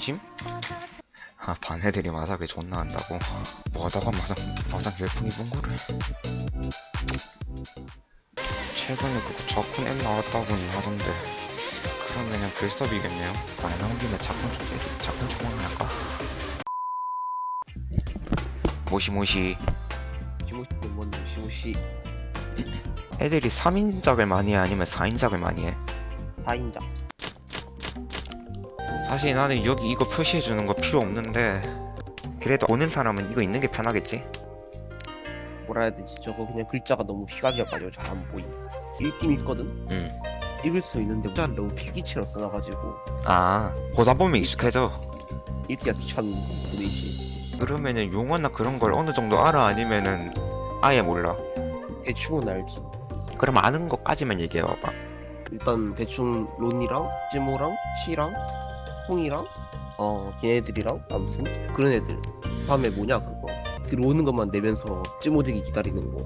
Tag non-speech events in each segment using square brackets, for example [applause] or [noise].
양심? 아, 반 애들이 마삭을 존나 한다고. [laughs] 뭐하다가 마삭, 마삭 열풍이 분 거를. 최근에 그 작품 앱 나왔다고는 하던데. 그럼 그냥 글섭이겠네요. 말 나온 김에 작품 좀, 해줘- 작품 초반을 할까? 모시모시. 시모시는 뭔 시모시 애들이 3인작을 많이 해, 아니면 4인작을 많이 해? 4인자 사실 나는 여기 이거 표시해주는 거 필요 없는데 그래도 오는 사람은 이거 있는 게 편하겠지? 뭐라 해야 되지? 저거 그냥 글자가 너무 휘각이어가지고 잘 안 보임 읽긴 읽거든? 응. 읽을 수 있는데 글자를 너무 필기체로 써놔가지고. 아 보다 보면 익숙해져. 읽기가 귀찮은 분이지. 그러면은 용어나 그런 걸 어느 정도 알아? 아니면은 아예 몰라? 대충은 알지. 그럼 아는 것까지만 얘기해봐봐. 일단 대충 론이랑 찌모랑 치랑 홍이랑? 어 걔네들이랑? 아무튼 그런 애들. 다음에 뭐냐 그거. 그 로는 것만 내면서 찌모되기 기다리는 거.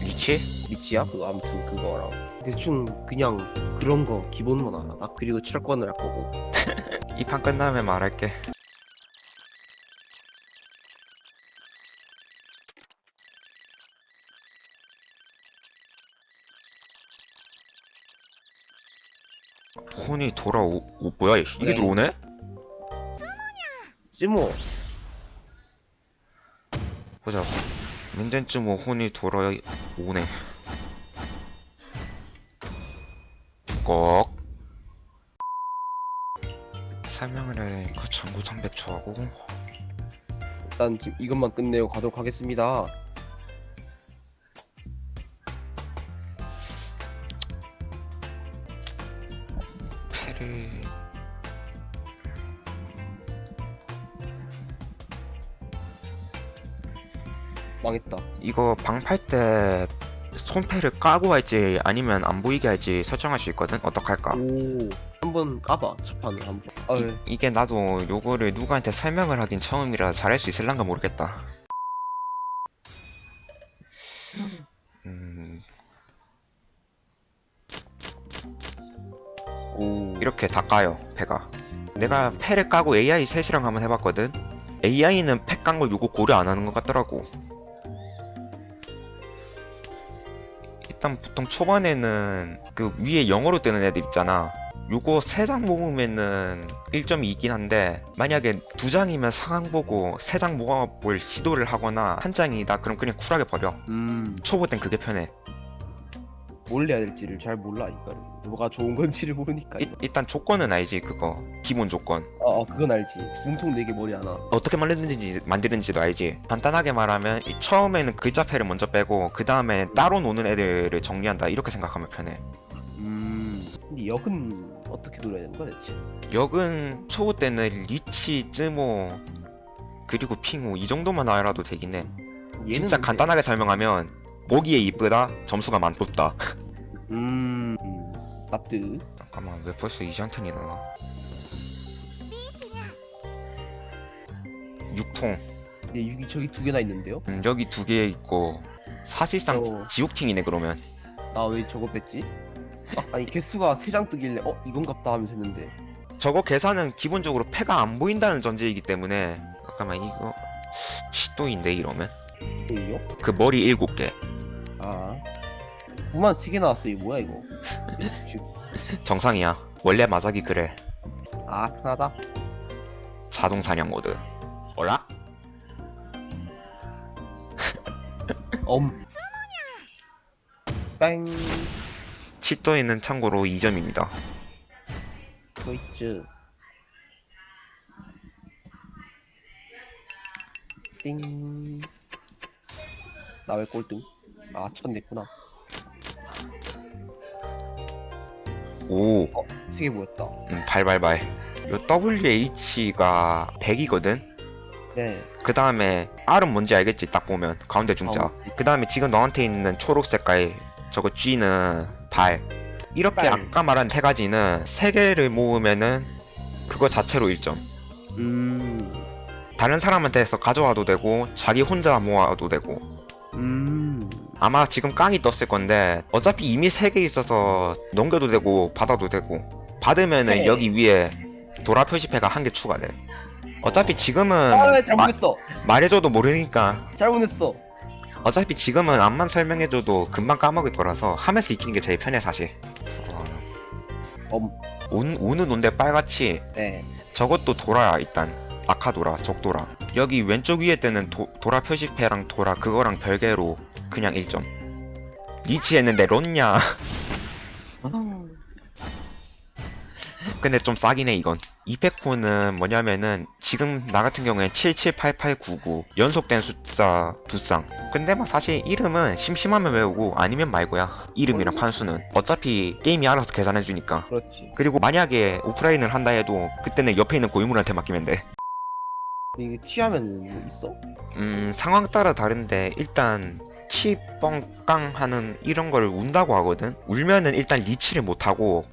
리치? 미치야? 그거 아무튼 그거랑. 대충 그냥 그런 거 기본만 알아 나 그리고 철권을 할 거고. [laughs] 이 판 끝나면 말할게 혼이 돌아오 오, 뭐야 이게 네. 들어오네? 찌모. 보자. 언제쯤 뭐 혼이 돌아오네. 꼭. 설명을 해야니까 전구 300초 하고. 일단 지금 이것만 끝내고 가도록 하겠습니다 망했다. 이거 방팔 때 손패를 까고 할지 아니면 안 보이게 할지 설정할 수 있거든? 어떡할까? 오. 한번 까봐 첫판을 한번. 어, 이, 이게 나도 요거를 누구한테 설명을 하긴 처음이라 잘할 수 있을란가 모르겠다. 음. 오 이렇게 다 까요 패가. 내가 패를 까고 AI 셋이랑 한번 해봤거든? AI는 패깐거 요거 고려 안 하는 것 같더라고 일단 보통 초반에는 그 위에 영어로 뜨는 애들 있잖아. 요거 세 장 모으면은 1점이 있긴 한데 만약에 두 장이면 상황 보고 세 장 모아볼 시도를 하거나 한 장이다 그럼 그냥 쿨하게 버려. 음, 초보 땐 그게 편해 뭘 해야 될지를 잘 몰라 이거를. 뭐가 좋은 건지를 모르니까 일, 일단 조건은 알지 그거. 기본 조건. 어, 어 그건 알지. 몸통 네개 머리 하나. 어떻게 만드는지 만드는지도 알지. 간단하게 말하면 이 처음에는 글자패를 먼저 빼고 그 다음에 따로 노는 애들을 정리한다. 이렇게 생각하면 편해. 음 근데 역은 어떻게 돌아야 되는 거야 대체? 역은 초보 때는 리치, 쯔모 그리고 핑우 이 정도만 알아도 되긴 해. 얘는 진짜 근데- 간단하게 설명하면 보기에 이쁘다, 점수가 많높다. 음 납득 잠깐만 왜 벌써 이지한텐이 나나? 6통 얘 여기 저기 두 개나 있는데요 음, 여기 두 개 있고 사실상 어. 지옥팅이네 그러면. 나 왜 저거 뺐지 아, 아니 개수가 세 장 뜨길래 어 이건갑다 하면서 했는데 저거 계산은 기본적으로 패가 안 보인다는 전제이기 때문에 잠깐만 이거 시도인데 이러면 이요? 그 머리 일곱 개 아 9만 세개 나왔어 이거 뭐야 이거 [laughs] 정상이야 원래 마작이 그래 아 편하다 자동 사냥 모드 어라? 엄 [laughs] 뺑. 치또이는 참고로 2점입니다 포이츠. 띵. 나왜 꼴등? 아, 천 냈구나. 오 세개 모였다. 음, 발발발 요 WH가 100이거든 네. 그 다음에 R은 뭔지 알겠지 딱 보면 가운데 중자 어, 그 다음에 지금 너한테 있는 초록 색깔 저거 G는 발 이렇게 발. 아까 말한 세 가지는 세 개를 모으면은 그거 자체로 1점 음. 다른 사람한테 해서 가져와도 되고 자기 혼자 모아도 되고 음. 아마 지금 깡이 떴을 건데 어차피 이미 세개 있어서 넘겨도 되고 받아도 되고 받으면은 네. 여기 위에 도라 표시패가 한 개 추가돼. 어차피 지금은 아 마- 잘못했어 말해줘도 모르니까 잘못했어 어차피 지금은 앞만 설명해줘도 금방 까먹을 거라서 하면서 익히는 게 제일 편해 사실. 엄 온, 오는 온데 빨갛지 네. 저것도 도라야 일단 아카도라 적도라 여기 왼쪽 위에 뜨는 도, 도라 표시패랑 도라 그거랑 별개로 그냥 1점. 리치 했는데 론냐. 근데 좀 싸긴 해 이건. 이페코는 뭐냐면은 지금 나 같은 경우엔 778899 연속된 숫자 두 쌍. 근데 막 사실 이름은 심심하면 외우고 아니면 말고야 이름이랑 판수는. 어차피 게임이 알아서 계산해주니까. 그렇지. 그리고 만약에 오프라인을 한다 해도 그때는 옆에 있는 고인물한테 맡기면 돼. 이게 치하면 뭐 있어? 음 상황 따라 다른데 일단 치 뻥깡 하는 이런 걸 운다고 하거든. 울면은 일단 리치를 못 하고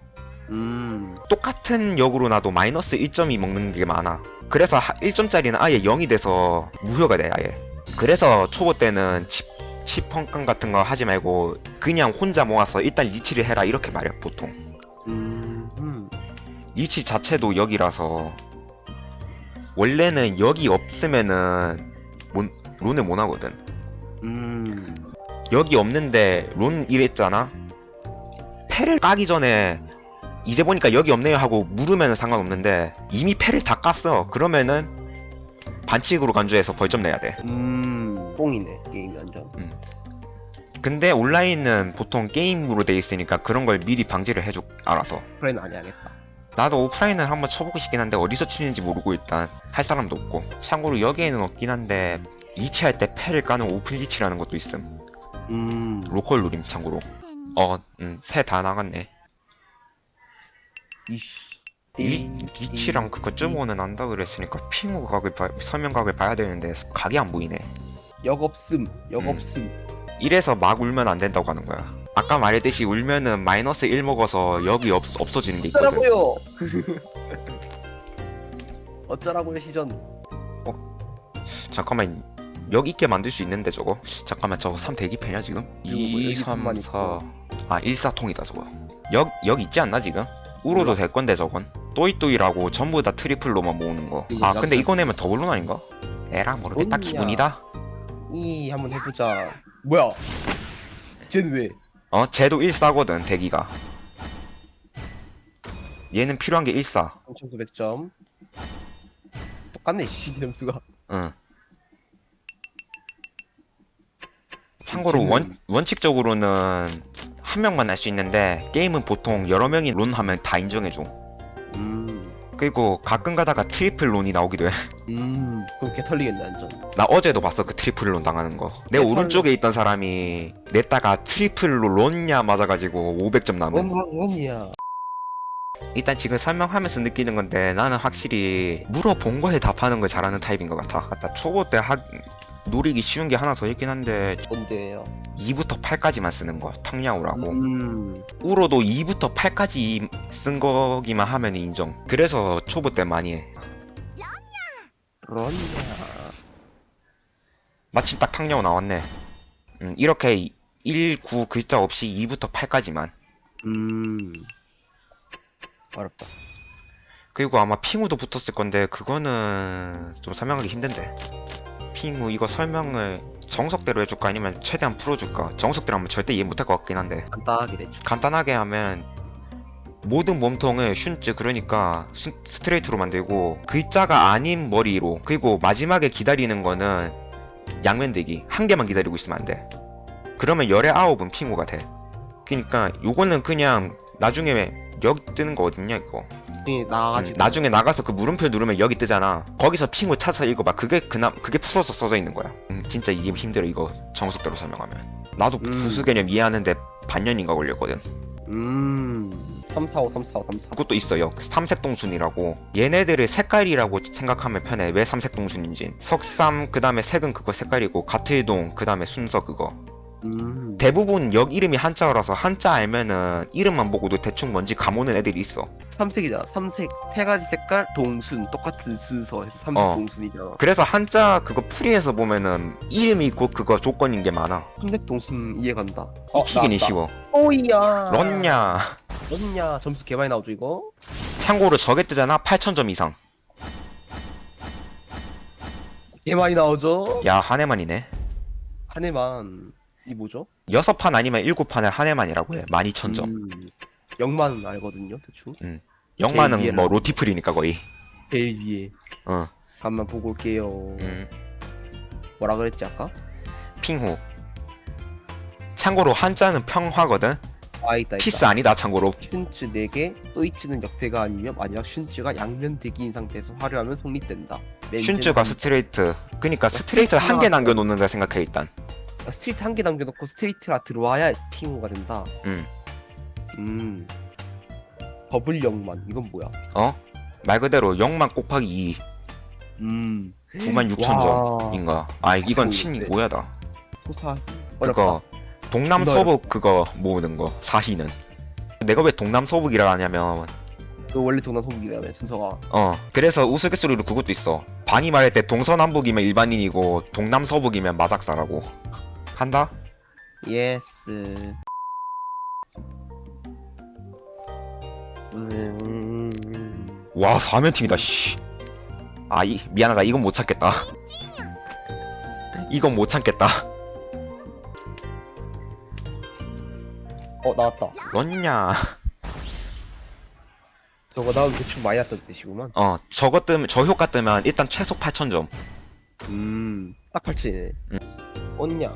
음 똑같은 역으로 나도 마이너스 1점이 먹는 게 많아. 그래서 1점짜리는 아예 0이 돼서 무효가 돼 아예. 그래서 초보 때는 치, 치 뻥깡 같은 거 하지 말고 그냥 혼자 모아서 일단 리치를 해라 이렇게 말해 보통. 음, 음. 리치 자체도 역이라서 원래는 역이 없으면은 못, 론을 못 하거든. 음. 역이 없는데 론 이랬잖아. 패를 까기 전에 이제 보니까 역이 없네요 하고 물으면 상관없는데 이미 패를 다 깠어. 그러면은 반칙으로 간주해서 벌점 내야 돼. 음. 똥이네 게임이 완전 근데 온라인은 보통 게임으로 돼 있으니까 그런 걸 미리 방지를 해줘 알아서. 프레는 안 해야겠다 나도 오프라인을 한번 쳐보고 싶긴 한데 어디서 치는지 모르고 일단 할 사람도 없고 참고로 여기에는 없긴 한데 리치할 때 패를 까는 오픈 리치라는 것도 있음 음. 로컬 룰임 참고로. 어음패 다 나갔네. 리, 리치랑 그거 쯤오는 안다 그랬으니까 핑후 각을 봐, 설명각을 봐야 되는데 각이 안 보이네. 역 없음 역 음. 없음. 이래서 막 울면 안 된다고 하는 거야. 아까 말했듯이 울면은 마이너스 1 먹어서 역이 없, 없어지는 게 있거든. 어쩌라고요? [laughs] 어쩌라고요 시전? 잠깐만 역 있게 만들 수 있는데 저거? 잠깐만 저거 3 대기패냐 지금? 그리고 2, 여기 3, 삼만 4... 아 1사통이다 저거. 역, 역 있지 않나 지금? 우로도. 될 건데 저건? 또이또이라고 전부 다 트리플로만 모으는 거아 근데 이거 내면 더블론 아닌가? 에라 모르겠다. 기분이다. 이 한번 해보자. 뭐야? 쟤는 왜? 어 쟤도 1사거든 대기가. 얘는 필요한 게 1사. 3900점. 똑같네 씨 점수가. 응 참고로 쟤는- 원, 원칙적으로는 한 명만 할 수 있는데 게임은 보통 여러 명이 론 하면 다 인정해줘 음, 그리고 가끔 가다가 트리플 론이 나오기도 해. 음, 그럼 개 털리겠네 완전. 나 어제도 봤어 그 트리플 론 당하는 거. 내 네, 오른쪽에 있던 사람이 냈다가 트리플로 론냐 맞아가지고 500점 남은. 원이야. 일단 지금 설명하면서 느끼는 건데 나는 확실히 물어본 거에 답하는 걸 잘하는 타입인 것 같아. 맞다 초보 때 하, 노리기 쉬운 게 하나 더 있긴 한데 뭔데요? 2부터 8까지만 쓰는 거 탕야오라고. 음, 우로도 2부터 8까지 쓴 거기만 하면 인정. 그래서 초보 때 많이 해. 런야. 마침 딱 탕야오 나왔네. 음, 이렇게 1, 9 글자 없이 2부터 8까지만. 음, 어렵다. 그리고 아마 핑우도 붙었을 건데 그거는 좀 설명하기 힘든데. 핑우 이거 설명을 정석대로 해줄까 아니면 최대한 풀어줄까? 정석대로 하면 절대 이해 못할 것 같긴 한데. 간단하게 대충. 간단하게 하면 모든 몸통을 슌즈 그러니까 스- 스트레이트로 만들고 글자가 아닌 머리로 그리고 마지막에 기다리는 거는 양면대기 한 개만 기다리고 있으면 안 돼. 그러면 열의 아홉은 핑우가 돼. 그러니까 요거는 그냥 나중에 여기 뜨는 거 어딨냐 이거. 나중에 음. 나중에 나가서 그 물음표 누르면 여기 뜨잖아. 거기서 핑우 찾아서 읽어봐. 그게 그나 그게 풀어서 써져 있는 거야. 음, 진짜 이게 힘들어 이거 정석대로 설명하면. 나도 음. 부수 개념 이해하는데 반년인가 걸렸거든. 음, 3, 4, 5, 3, 4, 5, 3, 4. 그것도 있어요. 삼색동순이라고. 얘네들을 색깔이라고 생각하면 편해. 왜 삼색동순인지. 석삼, 그 다음에 색은 그거 색깔이고, 가틀동, 그 다음에 순서 그거. 음, 대부분 역 이름이 한자어라서 한자 알면은 이름만 보고도 대충 뭔지 감오는 애들이 있어. 삼색이잖아. 삼색 세 가지 색깔 동순 똑같은 순서에서 삼색 어. 동순이잖아. 그래서 한자 그거 풀이해서 보면은 이름이 곧 그거 조건인 게 많아. 삼색 동순 이해간다. 익히기는 쉬워. 오이야. 런냐. 런냐 점수 개 많이 나오죠 이거? 참고로 저게 뜨잖아 8,000점 이상 개 많이 나오죠? 야 한 해만이네 한 해만 이 뭐죠? 여섯 판 아니면 일곱 판을 한 해만이라고 해. 12,000점. 음, 0만은 알거든요 대충. 영만은 제일 뭐 위에라. 로티플이니까 거의. 제일 위에. 어. 한번 보고 올게요. 음. 뭐라 그랬지 아까? 핑후. 참고로 한자는 평화거든. 아 있다 있다. 피스 아니다 참고로. 슌츠 4개 또이츠는 역배가 아니며 마지막 슌츠가 양면 대기인 상태에서 화려하면 성립된다. 슌즈가 스트레이트. 그니까 스트레이트 한 개 남겨놓는다 생각해 일단. 아, 스트레이트 한 개 남겨놓고 스트레이트가 들어와야 핑호가 된다. 음. 음. 버블 영만. 이건 뭐야? 어? 말 그대로 0만 곱하기 2 음. 96,000점인가? 아 이건 친이 네. 뭐야다. 어렵다. 그거 동남 서북 그거 모으는 거. 사희는. 내가 왜 동남 서북이라 하냐면 그 원래 동남 서북이라며 순서가. 어. 그래서 우스갯소리로 그것도 있어. 방이 말할 때 동서남북이면 일반인이고 동남 서북이면 마작사라고 한다? 예스. 음... 와 4면팀이다 씨. 아 이, 미안하다. 이건 못 참겠다. 이건 못 참겠다. 어 나왔다. 런냐. 저거 나오면 대충 많이 났던 뜻이구만. 어 저것 뜨면 저 효과 뜨면 일단 최소 8,000점. 음 딱 8층이네. 음. 언냐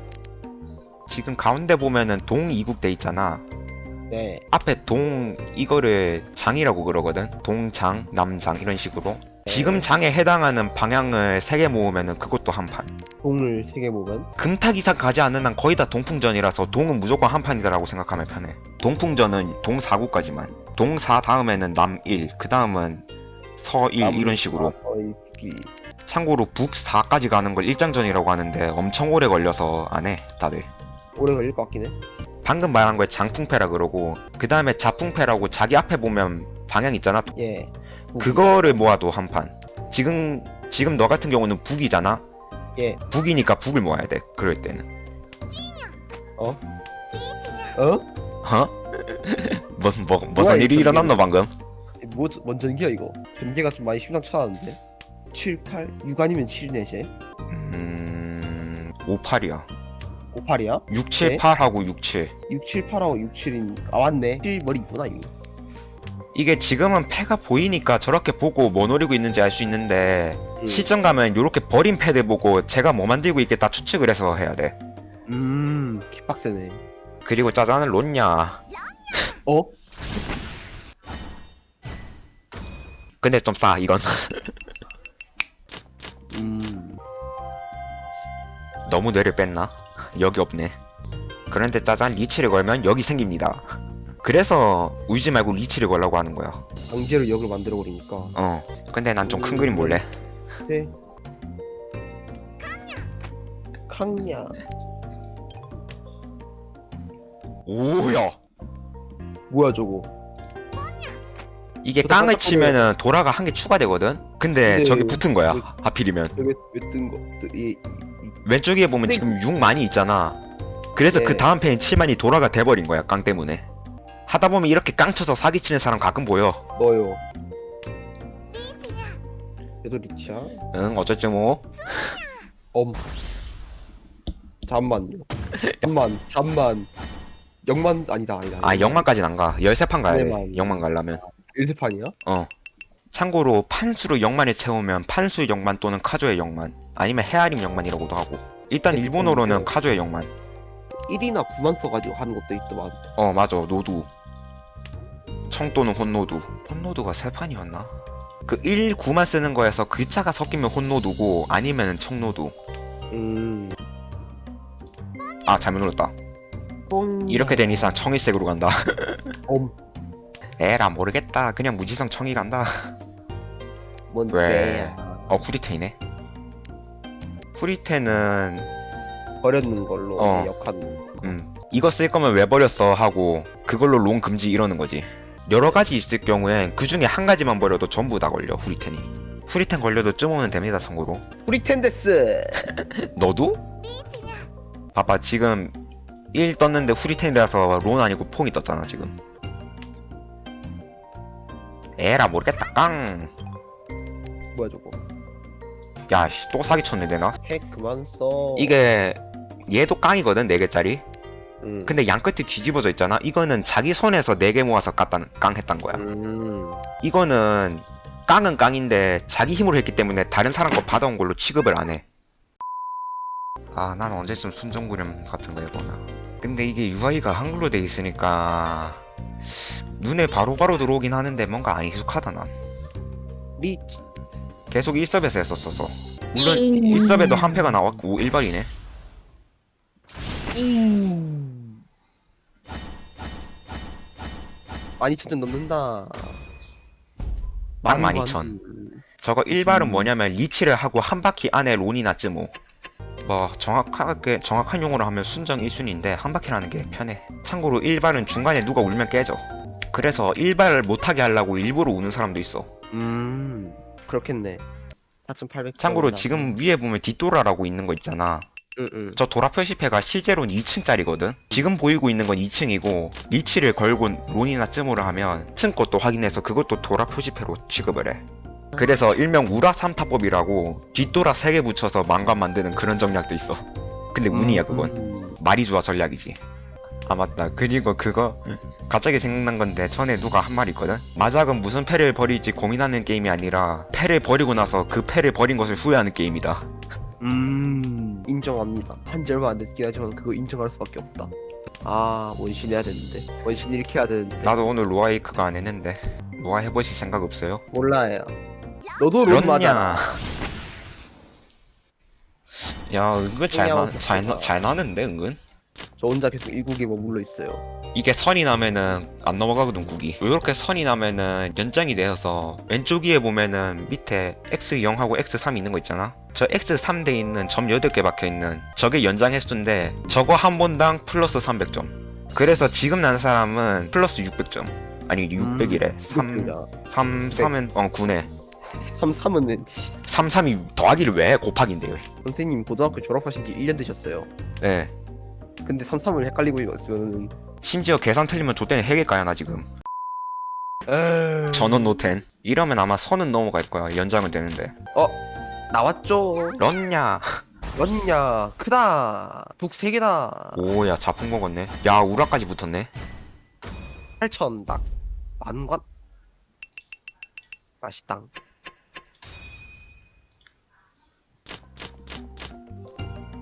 지금 가운데 보면은 동 이국 돼 있잖아. 네. 앞에 동 이거를 장이라고 그러거든. 동장 남장 이런 식으로. 지금 장에 해당하는 방향을 3개 모으면은 그것도 한 판. 동을 3개 보면? 금탁 이상 가지 않는 한 거의 다 동풍전이라서 동은 무조건 한 판이다라고 생각하면 편해. 동풍전은 동 4구까지만. 동 4 다음에는 남 1, 그 다음은 서 1 이런 식으로. 거의 참고로 북 4까지 가는 걸 일장전이라고 하는데 엄청 오래 걸려서 안 해 다들 오래 걸릴 것 같긴 해 방금 말한 걸 장풍패라 그러고 그 다음에 자풍패라고 자기 앞에 보면 방향 있잖아 예. 그거를 모아도 한 판. 지금 지금 너 같은 경우는 북이잖아. 예. 북이니까 북을 모아야 돼. 그럴 때는. 어? 어? [laughs] 뭐, 뭐, 무슨 일이 이거 일어났노 방금? 뭐, 뭔 전기야 이거? 전기가 좀 많이 심상치 않은데? 7, 8? 6 아니면 7이네 쟤? 음... 58이야. 5, 8이야? 6, 7, 8하고 6, 7. 6, 7, 8하고 6, 7이니까 아 맞네 7 머리 있구나 이거 이게 지금은 패가 보이니까 저렇게 보고 뭐 노리고 있는지 알 수 있는데 음. 시점 가면 이렇게 버린 패드 보고 제가 뭐 만들고 있겠다 추측을 해서 해야 돼. 음... 킥박스네 그리고 짜잔은 론냐. [laughs] 어? 근데 좀 싸 이건. [laughs] 음... 너무 뇌를 뺐나? 여기 없네. 그런데 짜잔 리치를 걸면 여기 생깁니다. 그래서 울지 말고 리치를 걸라고 하는 거야. 강제로 역을 만들어 버리니까 어. 근데 난 좀 큰 그림 볼래. 네 강냐 오야. 뭐야 저거 이게 깜짝 치면은 도라가 한 개 추가되거든. 근데 근데 저기 붙은 거야. 왜- 하필이면. 왜왜뜬 거? 이, 이, 왼쪽에 보면 근데- 지금 6만이 있잖아. 그래서 네. 그 다음 펜 7만이 도라가 돼버린 거야. 깡 때문에. 하다 보면 이렇게 깡 쳐서 사기치는 사람 가끔 보여. 너요 얘도 리치야? 응, 어쩔지 뭐. [laughs] 엄 잠만요 잠만 잠만 영만 아니다 아니다 아, 0만까지는 안 가. 13판 가야 돼. 네만. 0만 가려면. 1세판이야? 어. 참고로 판수로 0만을 채우면 판수 0만 또는 카조의 0만 아니면 헤아림 0만이라고도 하고. 일단 일본어로는 카조의 0만. 1이나 9만 써가지고 하는 것도 있더만. 어 맞아. 노두. 청 또는 혼노두. 혼노두가 세 판이었나? 그 1, 9만 쓰는 거에서 글자가 섞이면 혼노두고 아니면 청노두. 음. 아 잘못 눌렀다. 똥 이렇게 된 이상 청일색으로 간다. 엄 [laughs] 에라 모르겠다. 그냥 무지성 청이 간다 뭔데 왜? 어 후리테이네 후리테는 버렸는 걸로 어. 역한 음, 이거 쓸 거면 왜 버렸어 하고 그걸로 롱 금지 이러는 거지. 여러 가지 있을 경우엔 그 중에 한 가지만 버려도 전부 다 걸려 후리텐이. 후리텐 걸려도 쯤오면 됩니다 참고로. 프리텐데스 [laughs] 너도? 봐봐 지금 1 떴는데 후리텐이라서 론 아니고 퐁이 떴잖아 지금. 에라 모르겠다 깡 뭐야 저거? 야씨 또 사기쳤네 내가. 핵 그만 써. 이게 얘도 깡이거든 4개짜리? 음. 근데 양끝이 뒤집어져 있잖아? 이거는 자기 손에서 4개 모아서 깠다는 깡 했단 거야. 음. 이거는 깡은 깡인데 자기 힘으로 했기 때문에 다른 사람 거 받아온 걸로 취급을 안해. 아 난 언제쯤 순정구렴 같은 거 해보나. 근데 이게 UI가 한글로 돼 있으니까 눈에 바로바로 들어오긴 하는데 뭔가 안 익숙하다 난. 리치 계속 1섭에서 했었어서. 물론 1섭에도 한 패가 나왔고 1발이네. 많이 천점 넘는다. 12,000 저거 1발은 뭐냐면 리치를 하고 한 바퀴 안에 론이나 쯔모. 뭐 정확하게 정확한 용어로 하면 순정 1순위인데 한 바퀴라는 게 편해. 참고로 1발은 중간에 누가 울면 깨져. 그래서 1발을 못하게 하려고 일부러 우는 사람도 있어. 음 그렇겠네. 4,800 참고로 지금 위에 보면 뒷도라라고 있는 거 있잖아. 응 응. 저 도라 표시패가 실제로는 2층짜리거든. 지금 보이고 있는 건 2층이고 리치를 걸고 론이나 쯔모를 하면 층 것도 확인해서 그것도 도라 표시패로 취급을 해. 그래서 일명 우라 3타법이라고 뒷도라 3개 붙여서 망관 만드는 그런 전략도 있어. 근데 운이야 그건. 음. 말이 좋아 전략이지. 아 맞다. 그리고 그거 갑자기 생각난 건데 전에 누가 한말 있거든. 마작은 무슨 패를 버릴지 고민하는 게임이 아니라 패를 버리고 나서 그 패를 버린 것을 후회하는 게임이다. 음 인정합니다 한지 얼마 안 됐긴 하지만 그거 인정할 수밖에 없다 아 원신 해야 되는데 원신 이렇게 해야 되는데 나도 오늘 로아이크가 안 했는데 로아 해보실 생각 없어요? 몰라요 너도 론 맞아? 야 은근 잘, 나, 잘, 나, 잘 나는데 은근? 저 혼자 계속 일국에 머물러 있어요. 이게 선이 나면은 안 넘어가거든 국이. 이렇게 선이 나면은 연장이 되어서 왼쪽 위에 보면은 밑에 X0하고 X3 있는 거 있잖아? 저 X3대 있는 점 8개 박혀있는 저게 연장 횟수인데 저거 한 번당 플러스 300점. 그래서 지금 난 사람은 플러스 600점. 아니 600이래. 3, 3, 3은 어 9네. 3, 3은 3, 3이 더하기를 왜 해? 곱하기인데요? 선생님 고등학교 졸업하신 지 1년 되셨어요. 네 근데 3, 3을 헷갈리고 있으면 심지어 계산 틀리면 좆대는 해겠까야 나 지금? 에이... 전원 노텐. 이러면 아마 선은 넘어갈 거야. 연장은 되는데. 나왔죠? 런냐. 런냐. 크다. 북 3개다. 오야 자풍 먹었네. 야 우라까지 붙었네. 8천 딱. 만관. 맛있당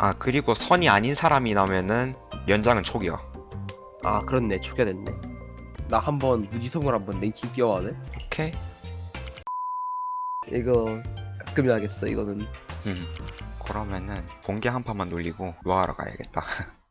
아 그리고 선이 아닌 사람이 나면은 연장은 촉이야. 아 그렇네. 초기화 됐네. 나 한번 무지성을 한번 랭킹 뛰어와네 오케이. 이거 가끔 해야겠어 이거는. 음. 그러면은 번개 한 판만 놀리고 로아하러 가야겠다 [laughs]